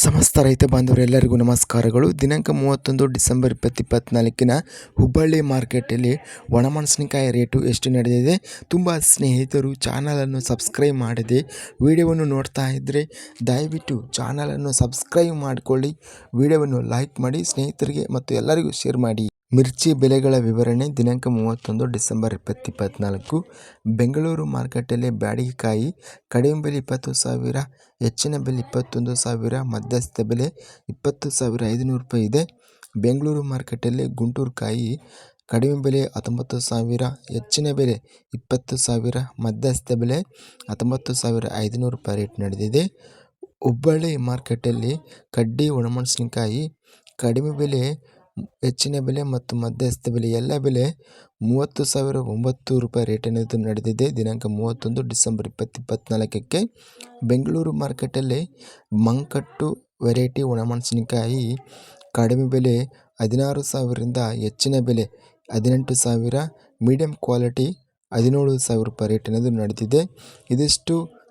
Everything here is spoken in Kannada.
ಸಮಸ್ತ ರೈತ ಬಾಂಧವರೆಲ್ಲರಿಗೂ ನಮಸ್ಕಾರಗಳು. ದಿನಾಂಕ ಮೂವತ್ತೊಂದು ಡಿಸೆಂಬರ್ ಇಪ್ಪತ್ತು ಇಪ್ಪತ್ತ್ನಾಲ್ಕಿನ ಹುಬ್ಬಳ್ಳಿ ಮಾರ್ಕೆಟಲ್ಲಿ ಒಣಮೆಣಸಿನಕಾಯಿ ರೇಟು ಎಷ್ಟು ನಡೆದಿದೆ? ತುಂಬ ಸ್ನೇಹಿತರು ಚಾನಲನ್ನು ಸಬ್ಸ್ಕ್ರೈಬ್ ಮಾಡಿದೆ ವಿಡಿಯೋವನ್ನು ನೋಡ್ತಾ ಇದ್ದರೆ ದಯವಿಟ್ಟು ಚಾನಲನ್ನು ಸಬ್ಸ್ಕ್ರೈಬ್ ಮಾಡಿಕೊಳ್ಳಿ. ವಿಡಿಯೋವನ್ನು ಲೈಕ್ ಮಾಡಿ, ಸ್ನೇಹಿತರಿಗೆ ಮತ್ತು ಎಲ್ಲರಿಗೂ ಶೇರ್ ಮಾಡಿ. ಮಿರ್ಚಿ ಬೆಲೆಗಳ ವಿವರಣೆ ದಿನಾಂಕ ಮೂವತ್ತೊಂದು ಡಿಸೆಂಬರ್ ಇಪ್ಪತ್ತು ಇಪ್ಪತ್ತ್ನಾಲ್ಕು ಬೆಂಗಳೂರು ಮಾರ್ಕೆಟಲ್ಲಿ ಬ್ಯಾಡಗಿಕಾಯಿ ಕಡಿಮೆ ಬೆಲೆ ಇಪ್ಪತ್ತು ಸಾವಿರ, ಹೆಚ್ಚಿನ ಬೆಲೆ ಇಪ್ಪತ್ತೊಂದು ಸಾವಿರ ಮಧ್ಯಸ್ಥ ಬೆಲೆ ಇಪ್ಪತ್ತು ಸಾವಿರ ಐದುನೂರು ರೂಪಾಯಿ ಇದೆ. ಬೆಂಗಳೂರು ಮಾರುಕಟ್ಟೆಯಲ್ಲಿ ಗುಂಟೂರು ಕಾಯಿ ಕಡಿಮೆ ಬೆಲೆ ಹತ್ತೊಂಬತ್ತು ಸಾವಿರ, ಹೆಚ್ಚಿನ ಬೆಲೆ ಇಪ್ಪತ್ತು ಸಾವಿರ ಮಧ್ಯಸ್ಥ ಬೆಲೆ ಹತ್ತೊಂಬತ್ತು ಸಾವಿರ ಐದುನೂರು ರೂಪಾಯಿ ರೇಟ್ ನಡೆದಿದೆ. ಹುಬ್ಬಳ್ಳಿ ಮಾರುಕಟ್ಟೆಯಲ್ಲಿ ಕಡ್ಡಿ, ಒಣಮೆಣಸಿನಕಾಯಿ ಕಡಿಮೆ ಬೆಲೆ ಹೆಚ್ಚಿನ ಬೆಲೆ ಮತ್ತು ಮಧ್ಯಸ್ಥ ಬೆಲೆ, ಎಲ್ಲ ಬೆಲೆ ಮೂವತ್ತು ಸಾವಿರ ಒಂಬತ್ತು ರೂಪಾಯಿ ರೇಟಿನದು ನಡೆದಿದೆ. ದಿನಾಂಕ ಮೂವತ್ತೊಂದು ಡಿಸೆಂಬರ್ ಇಪ್ಪತ್ತು ಇಪ್ಪತ್ತ್ನಾಲ್ಕಕ್ಕೆ ಬೆಂಗಳೂರು ಮಾರ್ಕೆಟಲ್ಲಿ ಮಂಕಟ್ಟು ವೆರೈಟಿ ಒಣಮೆಣಸಿನಕಾಯಿ ಕಡಿಮೆ ಬೆಲೆ ಹದಿನಾರು ಸಾವಿರದಿಂದ ಹೆಚ್ಚಿನ ಬೆಲೆ ಹದಿನೆಂಟು ಸಾವಿರ ಮೀಡಿಯಮ್ ಕ್ವಾಲಿಟಿ ಹದಿನೇಳು ಸಾವಿರ ರೂಪಾಯಿ ಅನ್ನೋದು ನಡೆದಿದೆ. ಇದಿಷ್ಟು